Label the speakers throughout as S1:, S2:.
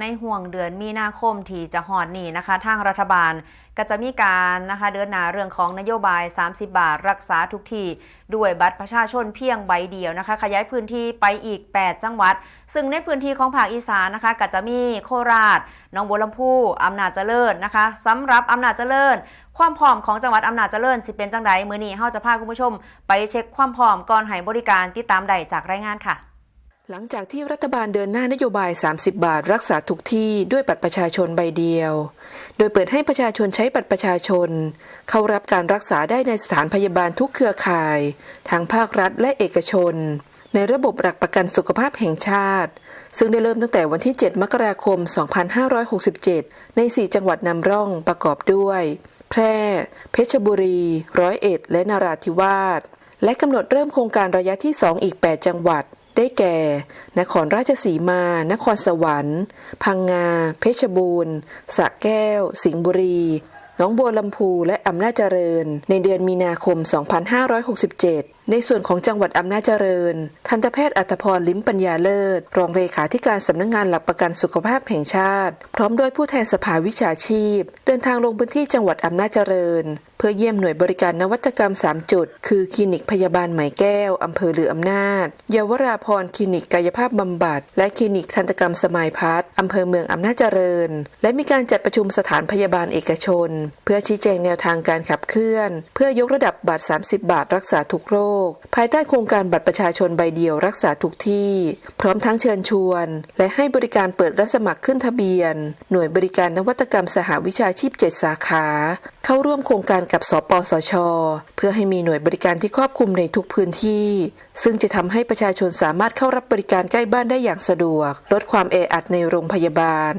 S1: ในห่วงเดือนมีนาคมที่จะหอดนี้นะคะ ทางรัฐบาลก็จะมีการนะคะเดินหน้าเรื่องของนโยบาย 30 บาท รักษาทุกที่ด้วยบัตรประชาชนเพียงใบเดียวนะคะ ขยายพื้นที่ไปอีก 8 จังหวัด ซึ่งในพื้นที่ของภาคอีสานนะคะก็จะมีโคราชหนองบัวลำพูอำนาจเจริญนะคะสำหรับอำนาจเจริญ ความพร้อมของจังหวัดอำนาจเจริญสิเป็นจังไดมือนี้เฮาจะพาคุณผู้ชม ไปเช็คความพร้อมก่อนให้บริการติดตามได้จากรายงานค่ะ
S2: หลังจากที่รัฐบาลเดินหน้านโยบาย 30 บาทรักษาทุกที่ด้วยบัตรประชาชนใบเดียว โดยเปิดให้ประชาชนใช้บัตรประชาชน เข้ารับการรักษาได้ในสถานพยาบาลทุกเครือข่าย ทางภาครัฐและเอกชน ในระบบหลักประกันสุขภาพแห่งชาติ ซึ่งได้เริ่มตั้งแต่วันที่ 7 มกราคม 2567 ใน 4 จังหวัดนำร่องประกอบด้วย แพร่ เพชรบุรี ร้อยเอ็ด และนราธิวาส และกำหนดเริ่มโครงการระยะที่ 2 อีก 8 จังหวัด ได้แก่ นครราชสีมา นครสวรรค์ พังงา เพชรบูรณ์สระแก้ว สิงห์บุรีหนองบัวลำพูและอำนาจเจริญ ในเดือนมีนาคม 2567 ในส่วนของจังหวัดอำนาจเจริญ ทันตแพทย์อัตพรลิ้มปัญญาเลิศ รองเลขาธิการสำนักงงานหลักประกันสุขภาพแห่งชาติ พร้อมด้วยผู้แทนสภาวิชาชีพ เดินทางลงพื้นที่จังหวัดอำนาจเจริญ พื่อเยี่ยมหน่วยบริการนวัตกรรม 3 จุด คือคลินิกพยาบาลไหมแก้ว อำเภอหรืออำนาจ เยาวราพรคลินิกกายภาพบำบัด และคลินิกทันตกรรมสมัยพัฒน์อำเภอเมืองอำนาจเจริญ และมีการจัดประชุมสถานพยาบาลเอกชน เพื่อชี้แจงแนวทางการขับเคลื่อน เพื่อยกระดับบัตร 30 บาทรักษาทุกโรค ภายใต้โครงการบัตรประชาชนใบเดียวรักษาทุกที่ พร้อมทั้งเชิญชวน และให้บริการเปิดรับสมัครขึ้นทะเบียน หน่วยบริการนวัตกรรมสหวิชาชีพ 7 สาขา เข้าร่วมโครงการกับสปสช เพื่อให้มีหน่วยบริการที่ครอบคลุมในทุกพื้นที่ ซึ่งจะทำให้ประชาชนสามารถเข้ารับบริการใกล้บ้านได้อย่างสะดวก ลดความแออัดในโรงพยาบาล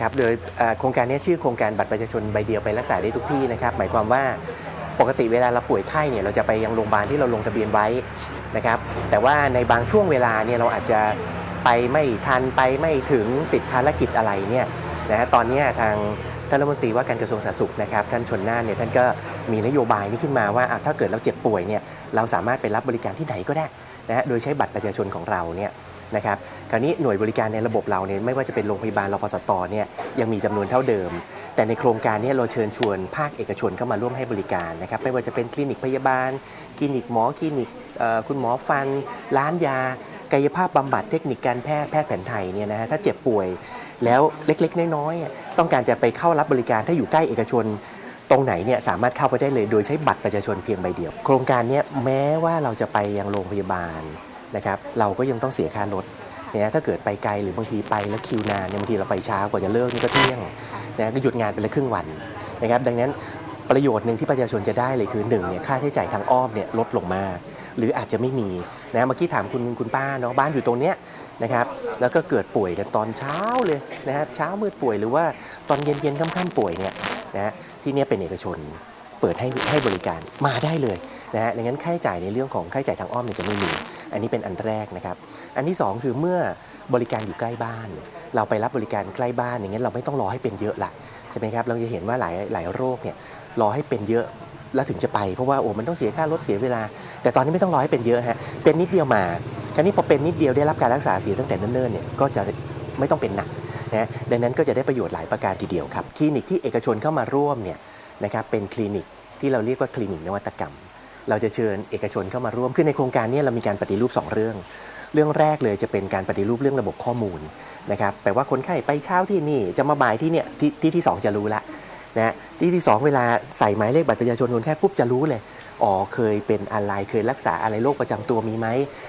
S3: ครับโดยโครงการนี้ชื่อโครงการบัตรประชาชนใบเดียวไปรักษาได้ทุกที่นะครับ หมายความว่าปกติเวลาเราป่วยไข้เนี่ยเราจะไปยังโรงพยาบาลที่เราลงทะเบียนไว้นะครับ แต่ว่าในบางช่วงเวลาเนี่ยเราอาจจะไปไม่ทันไปไม่ถึงติดภารกิจอะไรเนี่ยนะฮะตอนนี้ทาง ท่านรัฐมนตรีว่าการกระทรวงสาธารณสุขนะครับท่านชนน่านเนี่ยท่านก็มีนโยบายนี้ขึ้นมาว่าถ้าเกิดเราเจ็บป่วยเนี่ยเราสามารถไปรับบริการที่ไหนก็ได้นะฮะโดยใช้บัตรประชาชนของเราเนี่ยนะครับคราวนี้หน่วยบริการในระบบเราเนี่ยไม่ว่าจะเป็นโรงพยาบาลรพสตเนี่ยยังมีจำนวนเท่าเดิม แต่ในโครงการนี้เราเชิญชวนภาคเอกชนเข้ามาร่วมให้บริการนะครับไม่ว่าจะเป็นคลินิกพยาบาลคลินิกหมอคลินิกคุณหมอฟัน ร้านยา กายภาพบำบัดเทคนิคการแพทย์แพทย์แผนไทยเนี่ยนะฮะถ้าเจ็บป่วยแล้วเล็กๆ น้อยๆต้องการจะไปเข้ารับบริการถ้าอยู่ใกล้เอกชน ตรงไหนเนี่ยสามารถเข้าไปได้เลยโดยใช้บัตรประชาชนเพียงใบเดียว โครงการเนี้แม้ว่าเราจะไปยังโรงพยาบาลนะครับเราก็ยังต้องเสียค่ารถเนี่ยถ้าเกิดไปไกลหรือบางทีไปแล้วคิวนานเนี่ยบางทีเราไปช้ากว่าจะเลิกนี่ก็เที่ยงนะก็หยุดงานไปเลยครึ่งวันนะครับดังนั้นประโยชน์หนึ่งที่ประชาชนจะได้เลยคือหนึ่งเนี่ยค่าใช้จ่ายทางอ้อมเนี่ยลดลงมาก หรืออาจจะไม่มีนะเมื่อกี้ถามคุณคุณป้าเนาะบ้านอยู่ตรงเนี้ยนะครับแล้วก็เกิดป่วยกันตอนเช้าเลยนะฮะเช้ามืดป่วยหรือว่าตอนเย็นเย็นค่ำๆป่วยเนี่ยนะฮะที่เนี่ยเป็นเอกชนเปิดให้ให้บริการมาได้เลยนะฮะดังนั้นค่าใช้จ่ายในเรื่องของค่าใช้จ่ายทางอ้อมเนี่ยจะไม่มีอันนี้เป็นอันแรกนะครับ อันที่สองคือเมื่อบริการอยู่ใกล้บ้าน เราไปรับบริการใกล้บ้านอย่างนั้นเราไม่ต้องรอให้เป็นเยอะละใช่ไหมครับเราจะเห็นว่าหลายหลายโรคเนี่ยรอให้เป็นเยอะ แล้วถึงจะไปเพราะว่าโอ้มันต้องเสียค่ารถเสียเวลา แต่ตอนนี้ไม่ต้องรอให้เป็นเยอะฮะเป็นนิดเดียวมาคราวนี้พอเป็นนิดเดียวได้รับการรักษาเสียตั้งแต่เนิ่นๆเนี่ยก็จะไม่ต้องเป็นหนักนะดังนั้นก็จะได้ประโยชน์หลายประการทีเดียวครับคลินิกที่เอกชนเข้ามาร่วมเนี่ยนะครับเป็นคลินิกที่เราเรียกว่าคลินิกนวัตกรรม เราจะเชิญเอกชนเข้ามาร่วมคือในโครงการนี้เรามีการปฏิรูป 2 เรื่อง เรื่องแรกเลยจะเป็นการปฏิรูปเรื่องระบบข้อมูลนะครับแปลว่าคนไข้ไปเช้าที่นี่จะมาบ่ายที่เนี่ยที่ที่ที่สองจะรู้ละ นะที่ที่สองเวลาใส่หมายเลขบัตรประชาชนคนไข้ปุ๊บจะรู้เลยอ๋อเคยเป็นอะไรเคยรักษาอะไรโรคประจำตัวมีไหม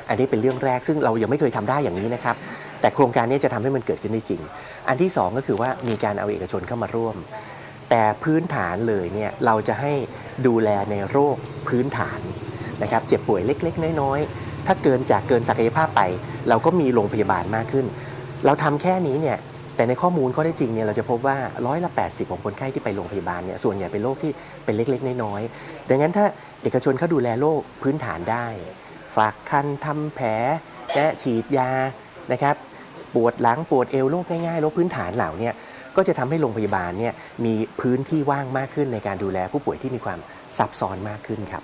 S3: อันนี้เป็นเรื่องแรกซึ่งเรายังไม่เคยทำได้อย่างนี้นะครับแต่โครงการนี้จะทำให้มันเกิดขึ้นได้จริง อันที่สองก็คือว่ามีการเอาเอกชนเข้ามาร่วม แต่พื้นฐานเลยเนี่ยเราจะให้ดูแลในโรคพื้นฐานนะครับเจ็บป่วยเล็ก ๆ น้อยๆถ้าเกินจากเกินศักยภาพไป เราก็มีโรงพยาบาลมากขึ้น เราทำแค่นี้เนี่ย แต่ในข้อมูลข้อได้จริงเนี่ยเราจะพบว่าร้อยละ 80 ของคนไข้ที่ไปโรงพยาบาลเนี่ยส่วนใหญ่เป็นโรคที่เป็นเล็กๆ น้อยๆดังนั้นถ้าเอกชนเขาดูแลโรคพื้นฐานได้ ฝากคันทำแผลและฉีดยานะครับปวดหลังปวดเอวโรคง่ายๆโรคพื้นฐานเหล่านี้ก็จะทำให้โรงพยาบาลเนี่ยมีพื้นที่ว่างมากขึ้นในการดูแลผู้ป่วยที่มีความซับซ้อนมากขึ้นครับ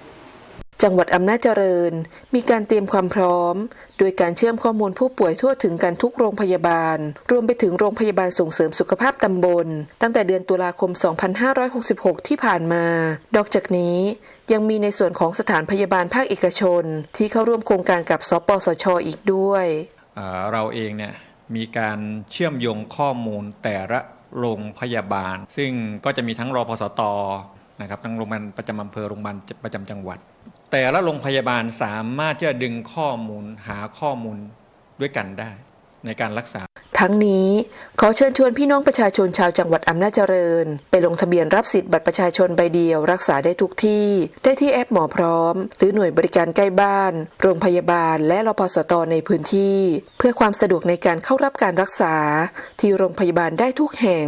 S2: จังหวัดอำนาจเจริญ มีการเตรียมความพร้อม โดยการเชื่อมข้อมูลผู้ป่วยทั่วถึงกันทุกโรงพยาบาล รวมไปถึงโรงพยาบาลส่งเสริมสุขภาพตำบล ตั้งแต่เดือนตุลาคม 2566 ที่ผ่านมานอกจากนี้ยังมีในส่วนของสถานพยาบาลภาคเอกชน ที่เข้าร่วมโครงการกับสปสชอีกด้วย
S4: เเราเองเนี่ยมีการเชื่อมโยงข้อมูลแต่ละโรงพยาบาล ซึ่งก็จะมีทั้งรอพสตนะครับทั้งโรงพยาบาลประจำอำเภอโรงพยาบาลประจำจังหวัด แต่ละโรงพยาบาลสามารถจะดึงข้อมูลหาข้อมูลด้วยกันได้ในการรักษา
S2: ทั้งนี้ขอเชิญชวนพี่น้องประชาชนชาวจังหวัดอำนาจเจริญ ไปลงทะเบียนรับสิทธิ์บัตรประชาชนใบเดียว รักษาได้ทุกที่ ได้ที่แอปหมอพร้อม หรือหน่วยบริการใกล้บ้าน โรงพยาบาล และรพสตในพื้นที่ เพื่อความสะดวกในการเข้ารับการรักษา ที่โรงพยาบาลได้ทุกแห่ง